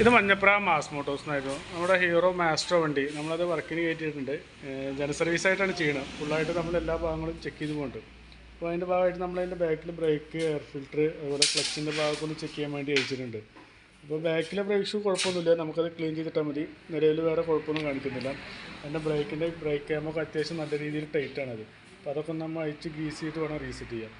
ഇത് Manjapra mass Motors എന്നായിരുന്നു. നമ്മുടെ ഹീറോ മാസ്റ്റർ വണ്ടി. നമ്മളത് വർക്കിന് കയറ്റിയിട്ടുണ്ട്. ജന സർവീസ് ആയിട്ടാണ് ചെയ്യുന്നത് ഫുള്ളായിട്ട് നമ്മൾ എല്ലാ ഭാഗങ്ങളും ചെക്ക് ചെയ്ത് പോകുന്നുണ്ട് അപ്പോൾ അതിന്റെ ഭാഗമായിട്ട് നമ്മളതിന്റെ ബാക്കിൽ ബ്രേക്ക് എയർ ഫിൽറ്റർ അതുപോലെ ക്ലച്ചിന്റെ ഭാഗമൊക്കെ ഒന്ന് ചെക്ക് ചെയ്യാൻ വേണ്ടി അയച്ചിട്ടുണ്ട്. അപ്പോൾ ബാക്കിലെ ബ്രേക്ക് ഷൂ കുഴപ്പമൊന്നുമില്ല. നമുക്കത് ക്ലീൻ ചെയ്തിട്ടാൽ മതി. നിലവിൽ വേറെ കുഴപ്പമൊന്നും കാണിക്കുന്നില്ല. അതിന്റെ ബ്രേക്കിന്റെ ബ്രേക്ക് ക്യാമൊക്കെ അത്യാവശ്യം നല്ല രീതിയിൽ ടൈറ്റാണത് അപ്പോൾ അതൊക്കെ നമ്മൾ അഴിച്ച് ഗ്രീസ് ചെയ്തിട്ട് വേണം റീസെറ്റ് ചെയ്യാം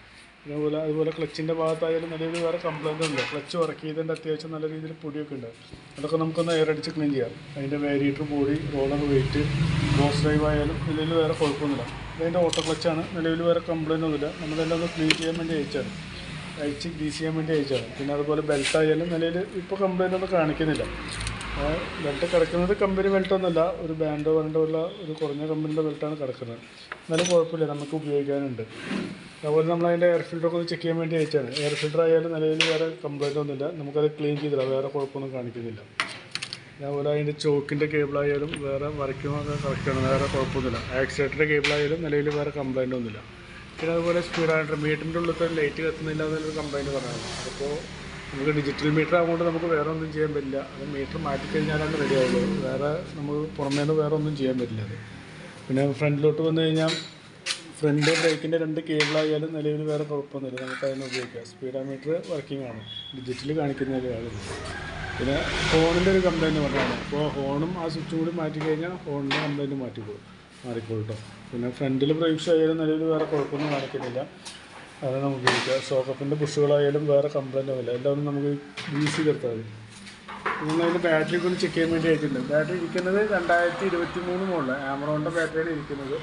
പിന്നെ അതുപോലെ അതുപോലെ ക്ലച്ചിന്റെ ഭാഗത്തായാലും നിലവിൽ വേറെ കംപ്ലൈന്റ് ഉണ്ട് ക്ലച്ച് വർക്ക് ചെയ്തതിന്റെ അത്യാവശ്യം നല്ല രീതിയിൽ പൊടിയൊക്കെ ഉണ്ട്. അതൊക്കെ നമുക്കൊന്ന് എയർ അടിച്ച് ക്ലീൻ ചെയ്യാം. അതിന്റെ variator body roller weight boss drive ആയാലും നിലവിൽ വേറെ കുഴപ്പമൊന്നുമില്ല. അതിന്റെ ഓട്ടോ ക്ലച്ചാണ് നിലവിൽ വേറെ കംപ്ലൈന്റ് ഒന്നുമില്ല. നമ്മളെല്ലാം ഒന്ന് ക്ലീൻ ചെയ്യാൻ വേണ്ടി അയച്ചാണ് അയച്ച് ഗ്രീസ് ചെയ്യാൻ വേണ്ടി അയച്ചാണ് പിന്നെ അതുപോലെ ബെൽറ്റ് ആയാലും നിലയിൽ ഇപ്പോൾ കംപ്ലൈന്റ് ഒന്നും കാണിക്കുന്നില്ല. ബെൽറ്റ് കിടക്കുന്നത് കമ്പനി ബെൽറ്റ് ഒന്നുമല്ല ഒരു ബാൻഡോ വണ്ടോ ഉള്ള ഒരു കുറഞ്ഞ കമ്പനിയുടെ ബെൽറ്റാണ് കിടക്കുന്നത്. എന്നാലും കുഴപ്പമില്ല നമുക്ക് ഉപയോഗിക്കാനുണ്ട്. അതുപോലെ നമ്മൾ അതിന്റെ എയർ ഫിൽറ്ററൊക്കെ ഒന്ന് ചെക്ക് ചെയ്യാൻ വേണ്ടി അയച്ചാണ് എയർ ഫിൽറ്റർ ആയാലും നിലയിൽ വേറെ കംപ്ലൈന്റ് ഒന്നുമില്ല. നമുക്കത് ക്ലീൻ ചെയ്തില്ല വേറെ കുഴപ്പമൊന്നും കാണിക്കുന്നില്ല. അതുപോലെ അതിന്റെ ചോക്കിന്റെ കേബിളായാലും വേറെ വരയ്ക്കുമ്പോൾ കറക്റ്റാണ് വേറെ കുഴപ്പമൊന്നുമില്ല. ആക്സിലേറ്ററിന്റെ കേബിളായാലും നിലവിൽ വേറെ കംപ്ലൈന്റ് ഒന്നുമില്ല. പിന്നെ അതുപോലെ സ്പീഡായിട്ട് മീറ്ററിന്റെ ഉള്ളിലത്തെ ലൈറ്റ് കത്തുന്നില്ല എന്നൊരു കംപ്ലൈന്റ് പറയുന്നത് അപ്പോൾ നമുക്ക് ഡിജിറ്റൽ മീറ്റർ ആകുകൊണ്ട് നമുക്ക് വേറെ ഒന്നും ചെയ്യാൻ പറ്റില്ല. അത് മീറ്റർ മാറ്റിക്കഴിഞ്ഞാലാണ് റെഡി ആവുള്ളൂ. വേറെ നമുക്ക് പുറമേ നിന്ന് വേറെ ഒന്നും ചെയ്യാൻ പറ്റില്ല അത്. പിന്നെ ഫ്രണ്ടിലോട്ട് വന്നു കഴിഞ്ഞാൽ ഫ്രണ്ട് ബ്രേക്കിന്റെ രണ്ട് കേബിളായാലും നിലവിൽ വേറെ കുഴപ്പമൊന്നുമില്ല. നമുക്ക് അതിനെ ഉപയോഗിക്കാം. സ്പീഡോമീറ്റർ വർക്കിംഗ് ആണ്. ഡിജിറ്റൽ കാണിക്കുന്നതിൽ ആകുന്നു പിന്നെ ഹോണിന്റെ ഒരു കംപ്ലൈന്റ് പറഞ്ഞാണ്. അപ്പോൾ ഹോണും ആ സ്വിച്ചും കൂടി മാറ്റി കഴിഞ്ഞാൽ ഹോണിന്റെ കംപ്ലൈന്റ് മാറ്റിക്കോളും മാറിക്കോളും കേട്ടോ പിന്നെ ഫ്രണ്ടിൽ ബ്രേക്സ് ആയാലും നിലവിൽ വേറെ കുഴപ്പമൊന്നും കാണിക്കുന്നില്ല. അത് നമുക്ക് ഇരിക്കാം. സോക്കപ്പിന്റെ ബുഷുകളായാലും വേറെ കംപ്ലൈന്റും ഇല്ല എല്ലാം നമുക്ക് ബീസി ചെയ്തെടുത്താൽ മതി. നിങ്ങളതിന്റെ ബാറ്ററി കൂടി ചെക്ക് ചെയ്യാൻ വേണ്ടി ആയിട്ടുണ്ട്. ബാറ്ററി ഇരിക്കുന്നത് രണ്ടായിരത്തി ഇരുപത്തി മൂന്ന് മുകളിൽ ആമറോണിന്റെ ബാറ്ററിയാണ് ഇരിക്കുന്നത്.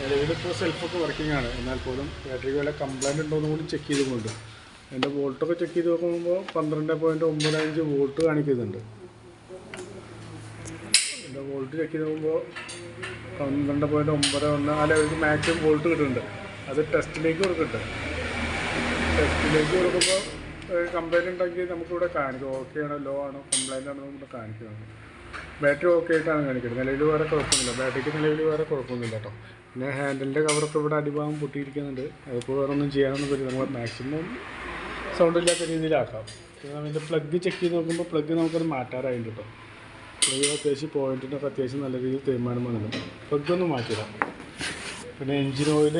നിലവിൽ ഇപ്പോൾ സെൽഫൊക്കെ വർക്കിംഗ് ആണ്. എന്നാൽ പോലും ബാറ്ററിക്ക് വല്ല കംപ്ലൈന്റ് ഉണ്ടോ എന്ന് കൂടി ചെക്ക് ചെയ്തുകൊണ്ട്. എന്റെ വോൾട്ടൊക്കെ ചെക്ക് ചെയ്ത് നോക്കുമ്പോൾ പന്ത്രണ്ട് പോയിന്റ് ഒമ്പത് അഞ്ച് വോൾട്ട് കാണിക്കുന്നുണ്ട്. എന്റെ വോൾട്ട് ചെക്ക് ചെയ്ത് നോക്കുമ്പോൾ പന്ത്രണ്ട് പോയിന്റ് ഒമ്പത് ഒന്ന് ആ ലെവലിൽ മാക്സിമം വോൾട്ട് കിട്ടുന്നുണ്ട്. അത് ടെസ്റ്റിലേക്ക് കൊടുക്കട്ടെ ടെസ്റ്റിലേക്ക് കൊടുക്കുമ്പോൾ കംപ്ലൈന്റ് ഉണ്ടെങ്കിൽ നമുക്കിവിടെ കാണിക്കും. ഓക്കെ ആണോ ലോ ആണോ കംപ്ലൈന്റ് ആണോ നമുക്ക് കാണിക്കുന്നത് ബാറ്ററി ഓക്കെ ആയിട്ടാണ് കാണിക്കുന്നത്. നിലവിൽ വേറെ കുഴപ്പമൊന്നുമില്ല. ബാറ്ററിക്ക് നിലവിൽ വേറെ കുഴപ്പമൊന്നുമില്ല കേട്ടോ. പിന്നെ ഹാൻഡിലിന്റെ കവറൊക്കെ ഇവിടെ അടിഭാഗം പൊട്ടിയിരിക്കുന്നുണ്ട്. അതിപ്പോൾ വേറെ ഒന്നും ചെയ്യാനൊന്നും പറ്റില്ല. നമ്മൾ മാക്സിമം സൗണ്ട് ഇല്ലാത്ത രീതിയിലാക്കാം. പിന്നെ അതിന്റെ പ്ലഗ് ചെക്ക് ചെയ്ത് നോക്കുമ്പോൾ പ്ലഗ് നമുക്കത് മാറ്റാറായിട്ട് കേട്ടോ. പ്ലഗ് അത്യാവശ്യം പോയിന്റിനൊക്കെ അത്യാവശ്യം നല്ല രീതിയിൽ തീരുമാനം വന്നിട്ടുണ്ട്. അപ്പോൾ ഇതൊന്നും മാറ്റിയിടാം. പിന്നെ എൻജിൻ ഓയിൽ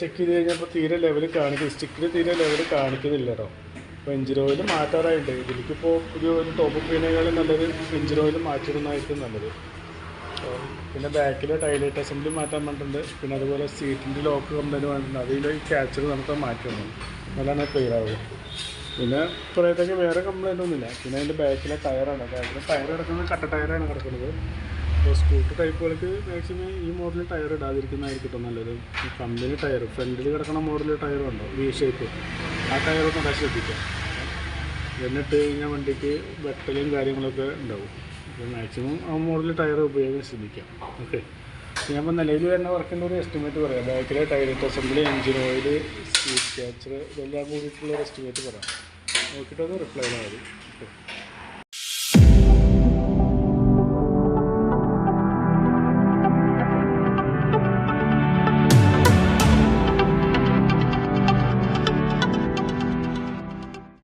ചെക്ക് ചെയ്ത് കഴിഞ്ഞപ്പോൾ തീരെ ലെവൽ കാണിക്കും സ്റ്റിക്കിൽ തീരെ ലെവൽ കാണിക്കുന്നില്ല കേട്ടോ. അപ്പോൾ എൻജിൻ ഓയിൽ മാറ്റാറായിട്ട് ഇതിലേക്കിപ്പോൾ ഒരു ഒരു ടോപ്പ് പീനേക്കാളും നല്ലത് എൻജിൻ ഓയിൽ മാറ്റിയിടുന്നതായിരിക്കും നല്ലത്. പിന്നെ ബാക്കിലെ ടൈലൈറ്റ് അസംബ്ലി മാറ്റാൻ വേണ്ടിയിട്ടുണ്ട് പിന്നെ അതുപോലെ സീറ്റിന്റെ ലോക്ക് കമ്പനി വേണ്ടിയിട്ടുണ്ട് അതിൽ ഈ ക്യാച്ചർ നമുക്ക് മാറ്റണം എന്നാലാണ് ക്ലിയർ ആവുക. പിന്നെ ഇപ്പോഴത്തേക്ക് വേറെ കംപ്ലൈന്റ് ഒന്നുമില്ല. പിന്നെ അതിന്റെ ബാക്കിലെ ടയറാണ് ബാക്കിലെ ടയർ കിടക്കുന്നത് കട്ട ടയറാണ് കിടക്കുന്നത്. അപ്പോൾ സ്കൂട്ടർ ടൈപ്പുകൾക്ക് മാക്സിമം ഈ മോഡൽ ടയർ ഇടാതിരിക്കുന്നതായിരിക്കും കേട്ടോ നല്ലത്. കമ്പനി ടയർ ഫ്രണ്ടിൽ കിടക്കുന്ന മോഡൽ ടയർ ഉണ്ടോ? വി ഷേപ്പ് ആ ടയറൊക്കെ ഇടാൻ ശ്രദ്ധിക്കാം എന്നിട്ട് കഴിഞ്ഞാൽ വണ്ടിക്ക് വെട്ടലും കാര്യങ്ങളൊക്കെ ഉണ്ടാവും. അപ്പോൾ മാക്സിമം ആ മോഡൽ ടയർ ഉപയോഗിക്കാൻ ശ്രമിക്കാം ഓക്കെ ഞാൻ ഇപ്പോൾ നിലവിൽ വരുന്ന വർക്കിന്റെ ഒരു എസ്റ്റിമേറ്റ് പറയാം. ബാക്കിലെ taillight assembly engine oil seat catcher ഇതെല്ലാം കൂടിയിട്ടുള്ള ഒരു എസ്റ്റിമേറ്റ് പറയാം. നോക്കിയിട്ടൊന്ന് റിപ്ലൈ ചെയ്താൽ മതി.